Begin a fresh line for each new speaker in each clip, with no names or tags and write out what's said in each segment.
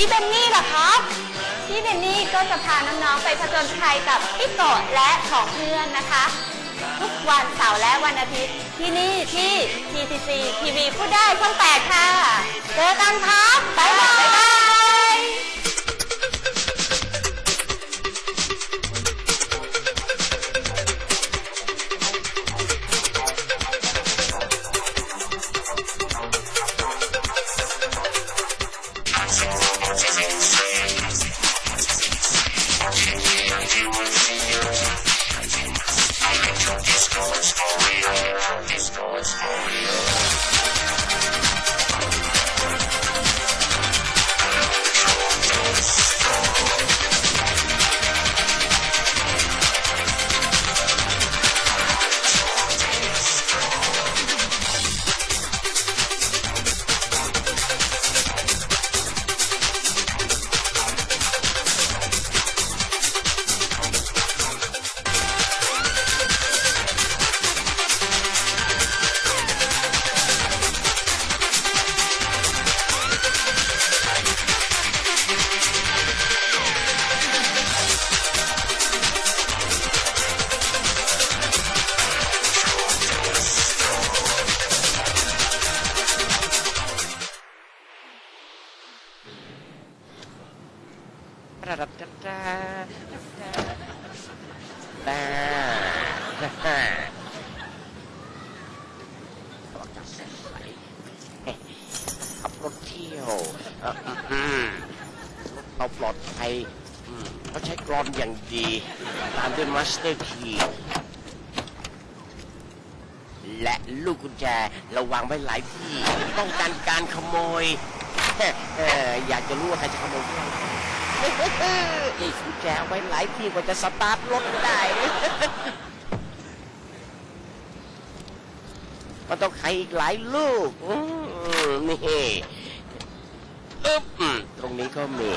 พี่เบนนี่เหรอครับ พี่เบนนี่ก็จะพาน้องๆไปผจญภัยกับพี่โกะและของเพื่อนนะคะ ทุกวันเสาร์และวันอาทิตย์ ที่นี่ที่ TCC TV พูดได้ช่องแปดค่ะ เจอกันครับ บ๊ายบาย
เตอร์คีย์และลูกกุญแจเราวางไว้หลายที่ป้องกันการขโมยเอออยากจะรู้ว่าใครจะขโมยไปกุญแจเอาไว้หลายที่กว่าจะสตาร์ทรถได้มันต้องไขอีกหลายลูกนี่อึ๊บตรงนี้ก็มี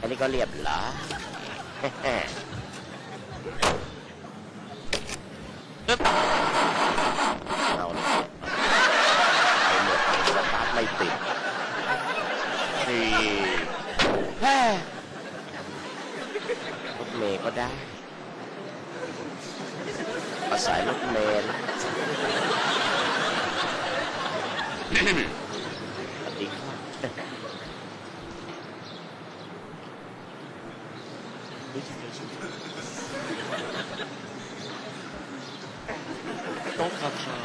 อันนี้ก็เรียบเหรอ เอาละไปหมดสตาร์ทไม่ติดสี่แฮ่รถเมย์ก็ได้อาศัยรถเมล์สวัสดีครับ ต้องคาถา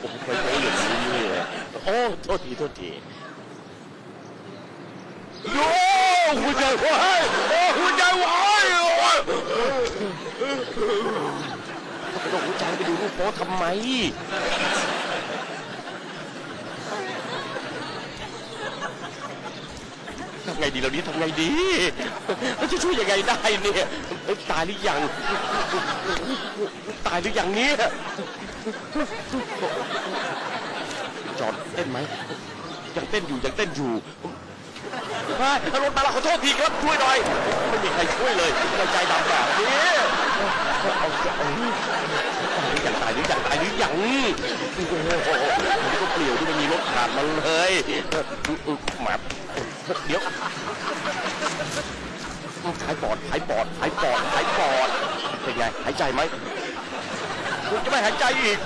โอ้โหไปโอ้อย่างนี้เลยโอ้โทษทีโทษทีโอ้หัวใจวายโอ้หัวใจวายโอ้ยไปต้องหัวใจไปดูรูปโป๊ทำไมทำ ไงดีเรานี้ทำไงดีเราจะช่วยยังไงได้เนี่ยตายหรือยังตายหรือยังเนี่ยจอดเต้นไหมยังเต้นอยู่ยังเต้นอยู่เฮ้ยรถมาแล้วขอโทษทีครับช่วยหน่อยไม่มีใครช่วยเลยในใจดำแบบนี้เอาจะเอาอย่างตายหรืออย่างตายหรืออย่างโอ้โหก็เปลี่ยวที่ไม่มีรถผ่านมาเลยแหม เดี๋ยวหายปอดหายปอดหายปอดหายปอดเป็นไงหายใจไหมคุณจะไม่หายใจอีก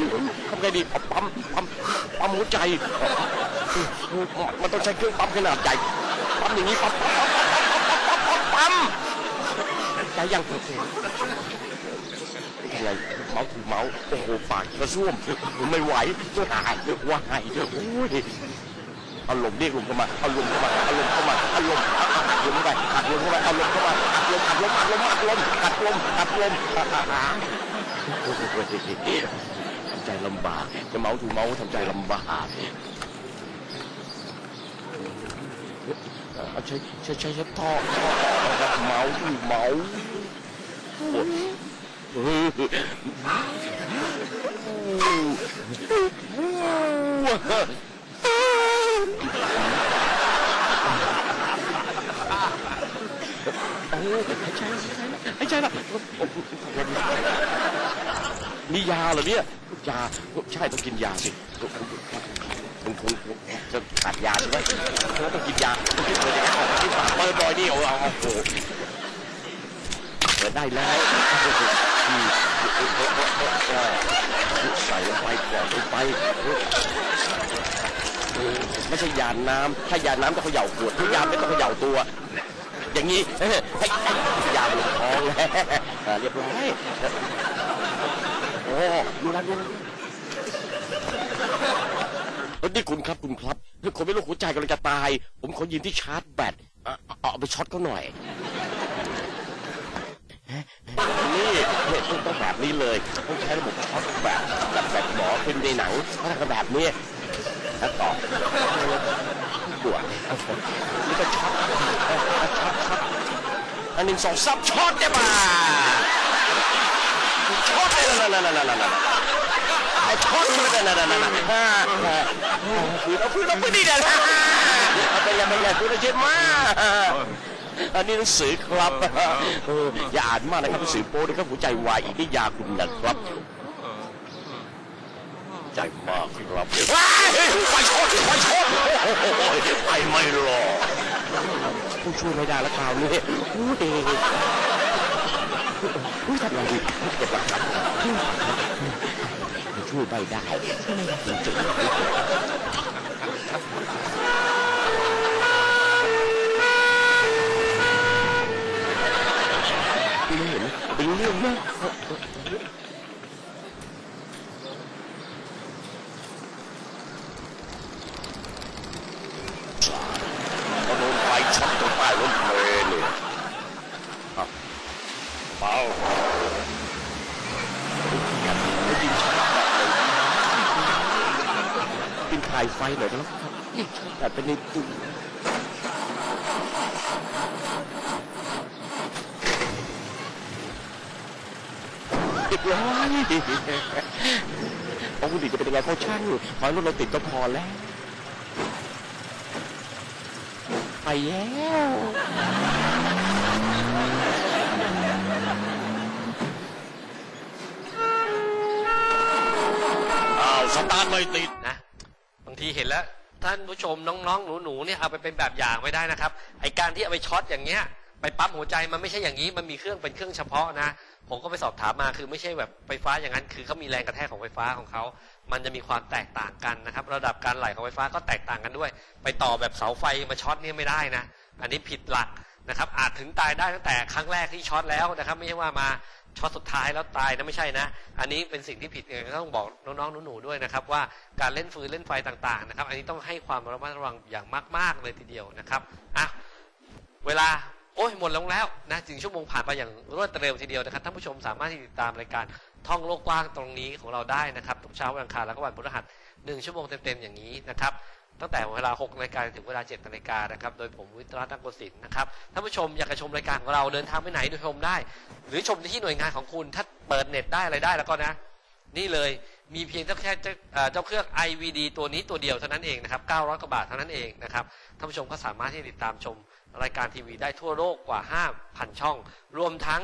ทำไงดีปั๊มปั๊มปั๊มหัวใจมันต้องใช้เครื่องปั๊มขนาดใหญ่ปั๊มอย่างนี้ปั๊มปั๊มปั๊มปั๊มปั๊มใจยังอะไรเมาส์ถูเมาส์โอ้โหปากกระซ่วมไม่ไหวหายวายโอ้ย เอาลมเรียกลมเข้ามาเอาลมเข้ามาเอาลมเข้ามาเอาลมอัดลมเข้าไปอัดลมเข้าไปเอาลมเข้ามาอัดลมอัดลมอัดลมอัดลมอัดลมอัดลมทำใจลำบากจะเมาถูเมาทำใจลำบากเอาใช้ใช้ใช้ท่อท่อเมาที่เมาส์โอ้ยโอ้ยหายใจหายใจละมียาเหรอเนี่ยยา ใช่ต้องกินยาสิคงคงจะตัดยาใช่ไหมแล้วต้องกินยาต้องกินเลยอย่างนี้นที่ฝาเปิดหน่อยนี่เออเอาโอ้โหเปิดได้แล้วใส่ลงไปก่อนลงไปไม่ใช่ยาน้ำถ้ายาน้ำต้องเขย่าขวดถ้ายาไม่ต้องเขย่าตัว อย่างนี้เฮ้ยให้ให้ยาลงท้องเรียบร้อยโอ้ดูแล้วดู แล้วนี่คุณครับคุณครับนี่คนไม่รู้หัวใจกำลังจะตาย ผมขอยืนที่ชาร์จแบตเอาเอาไปช็อตเขาหน่อยนี่เนี่ยต้องต้องแบบนี้เลยต้องใช้ระบบช็อตแบบแบบแบบหมอเป็นในหนังถ้าทำแบบนี้แล้วต่อปวดนี่ก็ช็อตช็อตช็อตอันหนึ่งสองซับช็อตได้ป่ะช็อตเลยนั่นนั่นนั่นนั่นนั่นไอ้ช็อตเลยนั่นนั่นนั่นนั่นฮ่าฮ่าฟื้นเอาฟื้นเอาฟื้นนี่และ อาไปยังไปยังฟื้นเอาเช็ดมาอันนี้หนังสือครับอออย่าอ่านมากนะครับหนังสือโป๊นะครับหัวใจวายอีกนิยาคุณนะครับใจมากครับว้ายไฟช็อตไฟช็อตโอ้ไปไม่รอผู้ช่วยไม่ได้แล้วคราวนี้อุ้ยอุ้ยทำไงดีเก็บหลักฐานช่วยไม่ได้ ช่วยไม่ได้จริงๆไม่เห็นเป็นเรื่องมาก เขาโดนไฟช็อตตรงใต้รถเมล์นี่ครับเบาไม่ยิงช็อตแบบเลยกินคลายไฟหน่อยก็แล้วครับแต่เป็นในตุ่มเรียบร้อยโอ้ดีจะเป็นยังไงเขาช่างขอให้รถเราติดก็พอแล้วไปแล้วอ้าวสตาร์ทไม่ติด
นะ ทีเห็นแล้ว ท่านผู้ชมน้องๆหนูๆเนี่ยเอาไปเป็นแบบอย่างไม่ได้นะครับไอการที่เอาไปช็อตอย่างเงี้ยไปปั๊มหัวใจมันไม่ใช่อย่างนี้มันมีเครื่องเป็นเครื่องเฉพาะนะผมก็ไปสอบถามมาคือไม่ใช่แบบไฟฟ้าอย่างนั้น คือเขามีแรงกระแทกของไฟฟ้าของเขามันจะมีความแตกต่างกันนะครับ ระดับการไหลของไฟฟ้าก็แตกต่างกันด้วย ไปต่อแบบเสาไฟมาช็อตเนี่ยไม่ได้นะ อันนี้ผิดหลัก นะครับอาจถึงตายได้ตั้งแต่ครั้งแรกที่ช็อตแล้วนะครับ ไม่ใช่ว่ามาช็อตสุดท้ายแล้วตายนะไม่ใช่นะ อันนี้เป็นสิ่งที่ผิดเองต้องบอกน้องๆหนูๆด้วยนะครับ ว่าการเล่นฟืนเล่นไฟต่างๆนะครับ อันนี้ต้องให้ความระมัดระวังอย่างมาก ๆเลยทีเดียวนะครับอะเวลาโอ้ยหมดลงแล้วนะถึงชั่วโมงผ่านไปอย่างรวดเร็วทีเดียวนะครับท่านผู้ชมสามารถที่ติดตามรายการท่องโลกกว้างตรงนี้ของเราได้นะครับทุกเช้าวันอังคารแล้วก็วันพฤหัสหนึ่งชั่วโมงเต็มๆอย่างนี้นะครับ ตั้งแต่เวลา6นาฬิกาถึงเวลา7นาฬิกานะครับ โดยผมวิทยาตั้งโกสินทร์นะครับ ท่านผู้ชมอยากจะชมรายการของเราเดินทางไปไหนดูชมได้ หรือชมที่หน่วยงานของคุณ ถ้าเปิดเน็ตได้อะไรได้แล้วก็นะ นี่เลยมีเพียงแค่เจ้าเอ่เจ้าเครื่อง IVD ตัวนี้ตัวเดียวเท่านั้นเองนะครับ 900 กว่าบาทเท่านั้นเองนะครับ ท่านผู้ชมก็สามารถที่จะติดตามชมรายการทีวีได้ทั่วโลกกว่า 5,000 ช่อง รวมทั้ง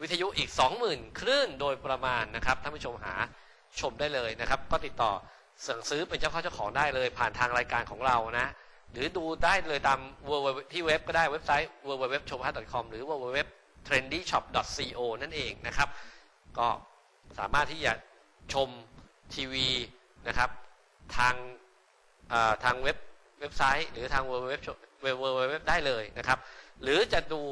วิทยุอีก 20,000 คลื่นโดยประมาณนะครับ ท่านผู้ชมหาชมได้เลยนะครับ ก็ติดต่อ สั่งซื้อเป็นเจ้าเข้าเจ้าของได้เลย ผ่านทางรายการของเรานะ หรือดูได้เลยตาม www ที่เว็บก็ได้เว็บไซต์ www c h o m h a c o m หรือ www trendyshop.co นั่นเองนะครับ ก็สามารถที่จะชมทีวีนะครับทางทางเว็บเว็บไซต์ หรือทาง www www ได้เลยนะครับ หรือจะดู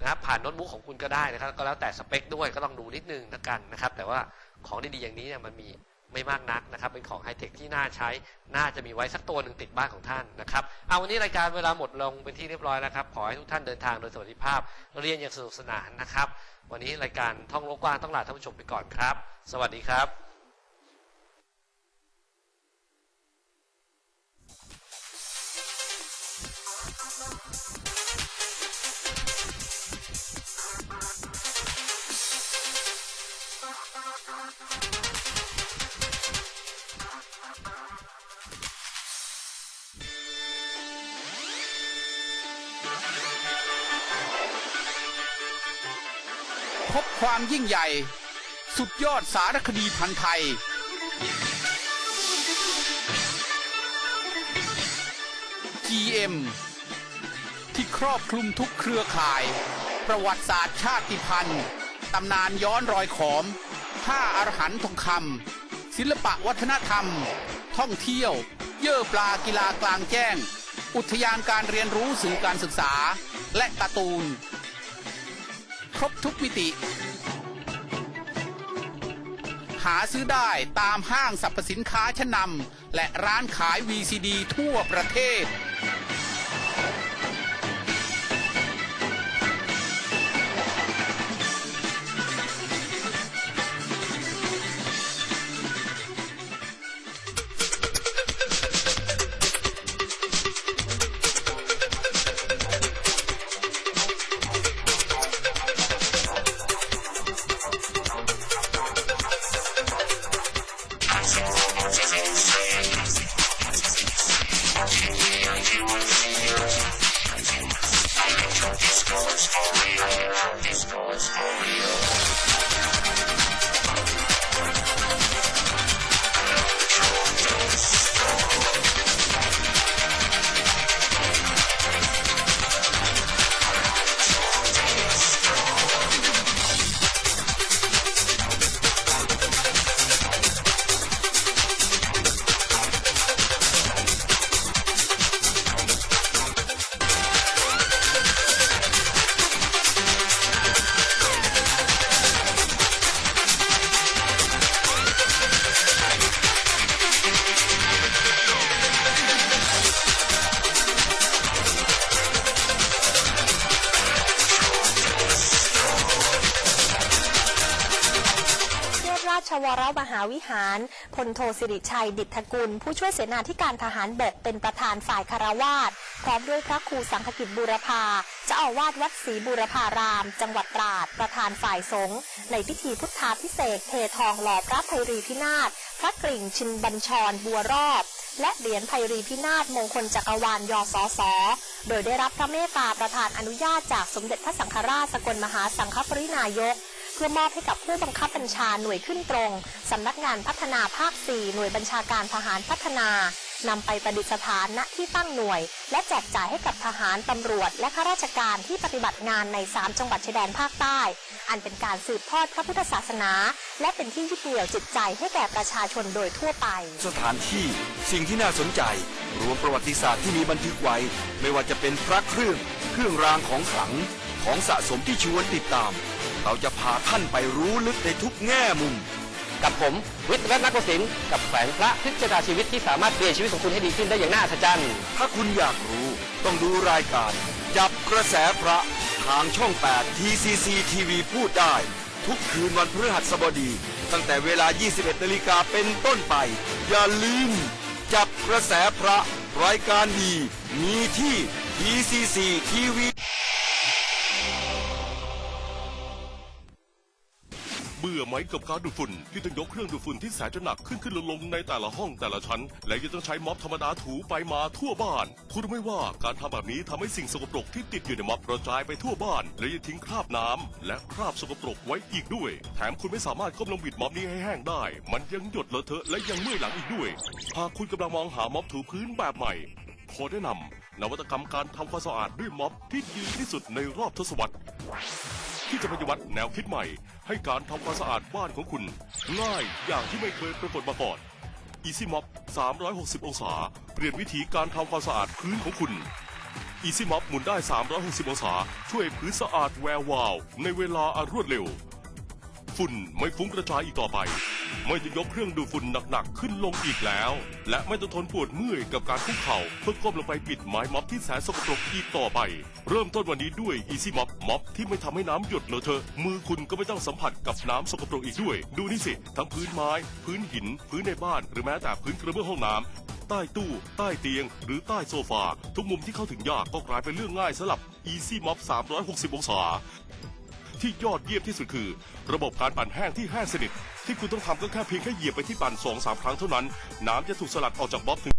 นะครับผ่านโน้ตบุ๊กของคุณก็ได้นะครับ ก็แล้วแต่สเปคด้วยก็ต้องดูนิดนึงนะกันนะครับ แต่ว่าของดีๆอย่างนี้เนี่ยมันมี ไม่มากนักนะครับ เป็นของไฮเทคที่น่าใช้ น่าจะมีไว้สักตัวหนึ่งติดบ้านของท่านนะครับ เอาวันนี้รายการเวลาหมดลงเป็นที่เรียบร้อยแล้วครับ ขอให้ทุกท่านเดินทางโดยสวัสดิภาพ เรียนอย่างสนุกสนานนะครับ วันนี้รายการท่องโลกกว้างต้องลาท่านผู้ชมไปก่อนครับ สวัสดีครับ
บความยิ่งใหญ่ สุดยอดสารคดีพันไทย GM ที่ครอบคลุมทุกเครือข่าย ประวัติศาสตร์ชาติพันธุ์ตำนานย้อนรอยขอมผ้าอรหันต์ทองคำศิลปะวัฒนธรรม ท่องเที่ยว เย่อปลากีฬากลางแจ้ง อุทยานการเรียนรู้สื่อการศึกษา และการ์ตูน ครบทุกมิติ หาซื้อได้ตามห้างสรรพสินค้าชั้นนำและร้านขาย VCD ทั่วประเทศ
Disco is for real. Disco is for real. วิหารพลโทสิริชัยดิษฐกุล ผู้ช่วยเสนาธิการทหารบกเป็นประธานฝ่ายคารวาสพร้อมด้วยพระครูสังฆกิจบูรพาเจ้าอาวาสวัดศรีบูรพาราม จังหวัดตราด ประธานฝ่ายสงฆ์ในพิธีพุทธาพิเศษเททองหล่อพระไพรีพินาศพระกริ่งชินบัญชรบัวรอบ และเหรียญไพรีพินาศมงคลจักรวาลยศสโดยได้รับพระเมตตาประธานอนุญาตจากสมเด็จพระสังฆราชสกลมหาสังฆปรินายก พื่อมอบให้กับผู้บังคับบัญชาหน่วยขึ้นตรงสำนักงานพัฒนาภาค 4 หน่วยบัญชาการทหารพัฒนานำไปประดิษฐานณที่ตั้งหน่วย และแจกจ่ายให้กับทหารตำรวจ และข้าราชการที่ปฏิบัติงานใน 3 จังหวัดชายแดนภาคใต้ อันเป็นการสืบทอดพระพุทธศาสนา และเป็นที่ยึดเหนี่ยวจิตใจให้แก่ประชาชนโดยทั่วไป
สถานที่สิ่งที่น่าสนใจ รวมประวัติศาสตร์ที่มีบันทึกไว้ ไม่ว่าจะเป็นพระเครื่อง เครื่องรางของขลังของสะสมที่ชวนติดตาม เราจะพาท่านไปรู้ลึกในทุกแง่มุม
กับผม วิทย์รัตนโกสินทร์กับแฝงพระพิจารณาชีวิตที่สามารถเปลี่ยนชีวิตของคุณให้ดีขึ้นได้อย่างน่าอัศจรรย์
ถ้าคุณอยากรู้ต้องดูรายการ จับกระแสพระทางช่อง 8 TCC TV พูดได้ ทุกคืนวันพฤหัสบดี ตั้งแต่เวลา 21นาฬิกาเป็นต้นไป อย่าลืม จับกระแสพระรายการดี มีที่ TCC TV
เบื่อไหมกับการดูดฝุ่นที่ต้องยกเครื่องดูดฝุ่นที่แสนจะหนักขึ้นขึ้นลงลงในแต่ละห้องแต่ละชั้น และยังต้องใช้ม็อบธรรมดาถูไปมาทั่วบ้าน คุณรู้ไหมว่าการทำแบบนี้ทำให้สิ่งสกปรกที่ติดอยู่ในม็อบกระจายไปทั่วบ้าน และยังทิ้งคราบน้ำและคราบสกปรกไว้อีกด้วย แถมคุณไม่สามารถก้มลงบิดม็อบนี้ให้แห้งได้ มันยังหยดเลอะเทอะและยังเมื่อยหลังอีกด้วย หากคุณกำลังมองหาม็อบถูพื้นแบบใหม่ขอแนะนำนวัตกรรมการทำความสะอาดด้วยม็อบที่ดีที่สุดในรอบทศวรรษ ที่จะปฏิวัติแนวคิดใหม่ ให้การทำความสะอาดบ้านของคุณ ง่ายอย่างที่ไม่เคยปรากฏมาก่อน Easy Mop 360 องศา เปลี่ยนวิธีการทำความสะอาดพื้นของคุณ Easy Mop หมุนได้ 360 องศา ช่วยพื้นสะอาดแวววาว ในเวลาอันรวดเร็ว ฝุ่นไม่ฟุ้งกระจายอีกต่อไป ไม่ต้องยกเครื่องดูดฝุ่นหนักๆขึ้นลงอีกแล้ว และไม่ต้องทนปวดเมื่อยกับการคุกเข่าเพื่อก้มลงไปปิดไม้ม็อบที่แสนสกปรกอีกต่อไป เริ่มต้นวันนี้ด้วย Easy Mop ม็อบที่ไม่ทำให้น้ำหยดเลอะเทอะมือคุณก็ไม่ต้องสัมผัสกับน้ำสกปรกอีกด้วย ดูนี่สิทั้งพื้นไม้ พื้นหิน พื้นในบ้าน หรือแม้แต่พื้นกระเบื้องห้องน้ำใต้ตู้ ใต้เตียง หรือใต้โซฟา ทุกมุมที่เข้าถึงยากก็กลายเป็นเรื่องง่ายสำหรับ Easy Mop 360 องศา ที่ยอดเยี่ยมที่สุดคือ ระบบการปั่นแห้งที่แห้งสนิท ที่คุณต้องทำก็แค่เพียงแค่เหยียบไปที่ปั่นสองสามครั้งเท่านั้น น้ำจะถูกสลัดออกจากบ๊อบถึง